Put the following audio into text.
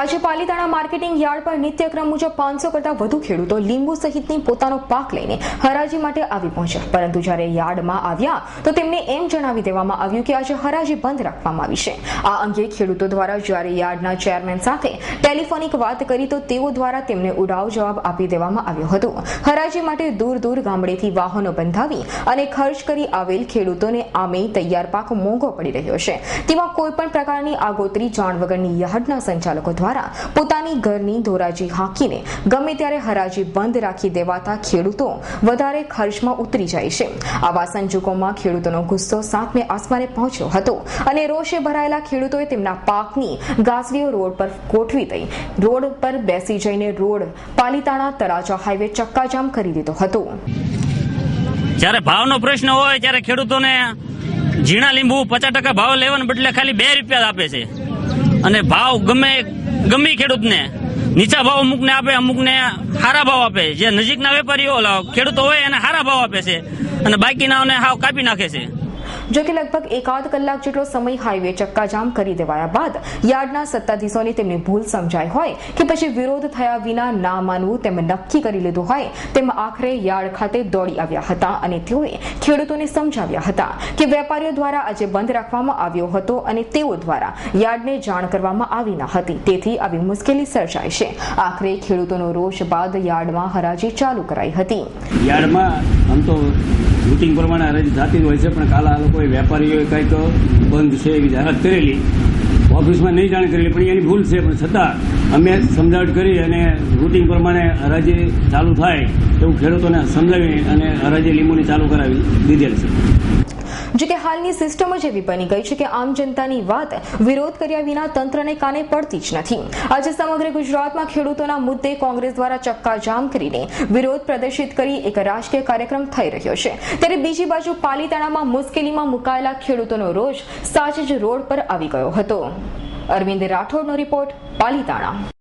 આજે Palitana marketing yard પર નિત્યક્રમ મુજબ પાંચસો કરતા વધુ ખેડૂતો લીંબુ સહિતની પોતાનો પાક લઈને હરાજી માટે આવી પહોંચ્યા. પરંતુ જ્યારે યાર્ડમાં આવ્યા, તો તેમને એમ જણાવી દેવામાં આવ્યું કે આજે હરાજી બંધ રાખવામાં આવી છે. આ અંગે ખેડૂતો દ્વારા જ્યારે યાર્ડના ચેરમેન સાથે ટેલિફોનિક વાત કરી, તો તેઓ દ્વારા તેમને ઉડાવ જવાબ આપી દેવામાં આવ્યો હતો. હરાજી માટે દૂર દૂર ગામડેથી વાહનો બંધાવી અને ખર્ચ કરી આવેલ ખેડૂતોને આમે તૈયાર પાક મોંઘો પડી રહ્યો છે. તેમાં કોઈપણ પ્રકારની આગોતરી જાણ વગરની યાર્ડના સંચાલકો દ્વારા પોતાની ઘરની ધોરાજી હાંકીને ગમે ત્યારે હરાજી બંધ રાખી દેવાતા ખેડૂતો વધારે ખર્ચમાં ઉતરી જાય છે. આવા સંજોગોમાં ખેડૂતોનો ગુસ્સો સાતમે આસમાને પહોંચ્યો હતો અને રોષે ભરાયેલા ખેડૂતોએ તેમના પાકની ગાસડીઓ રોડ પર ગોઠવી દઈ રોડ પર બેસી જઈને રોડ પાલીતાણા તરાજા હાઈવે ચક્કાજામ કરી દીધો હતો. જ્યારે ભાવનો પ્રશ્ન હોય ત્યારે ખેડૂતોને ઝીણા લીંબુ પચાસ ટકા ભાવ લેવાને બદલે ખાલી બે રૂપિયા આપે છે. અને ભાવ ગમે ગમે ખેડૂતને. નીચા ભાવ અમુકને આપે, અમુકને સારા ભાવ આપે. જે નજીકના વેપારીઓ ખેડૂતો હોય એને સારા ભાવ આપે છે. અને બાકીનાઓને હાવ કાપી નાખે છે. જો કે લગભગ એકાદ કલાક જેટલો સમય હાઈવે ચક્કાજામ કરી દેવાયા બાદ યાર્ડના સત્તાધીશોને તેમની ભૂલ સમજાઈ હોય કે પછી વિરોધ થયા વિના ના માનવું તેમ નક્કી કરી લીધું હોય, તેમ આખરે યાર્ડ ખાતે દોડી આવ્યા હતા અને તેઓએ ખેડૂતોને સમજાવ્યા હતા કે વેપારીઓ દ્વારા આજે બંધ રાખવામાં આવ્યો હતો અને તેઓ દ્વારા યાર્ડને જાણ કરવામાં આવી ન હતી. તેથી આવી મુશ્કેલી સર્જાય છે. આખરે ખેડૂતોનો રોષ બાદ યાર્ડમાં હરાજી ચાલુ કરાઈ હતી. યાર્ડમાં આમ તો રૂટિંગ પ્રમાણે હરાજી થતી હોય છે, પણ કાલે આ લોકોએ વેપારીઓએ કંઈક બંધ છે એવી જાહેરાત કરેલી. ઓફિસમાં નહીં જાણ કરેલી, પણ એની ભૂલ છે, પણ છતાં અમે સમજાવટ કરી અને રૂટિંગ પ્રમાણે હરાજી ચાલુ થાય એવું ખેડૂતોને સમજાવી અને હરાજી લીંબુની ચાલુ કરાવી દીધેલ છે. જો હાલની સિસ્ટમ જ એવી બની ગઈ છે કે આમ જનતાની વાત વિરોધ કર્યા વિના તંત્રને કાને પડતી જ નથી. આજે સમગ્ર ગુજરાતમાં ખેડૂતોના મુદ્દે કોંગ્રેસ દ્વારા ચક્કાજામ કરીને વિરોધ પ્રદર્શિત કરી એક રાજકીય કાર્યક્રમ થઈ રહ્યો છે. ત્યારે બીજી બાજુ પાલીતાણામાં મુશ્કેલીમાં મુકાયેલા ખેડૂતોનો રોષ સાચ જ રોડ પર આવી ગયો હતો. અરવિંદ રાઠોડનો રિપોર્ટ પાલીતાણા.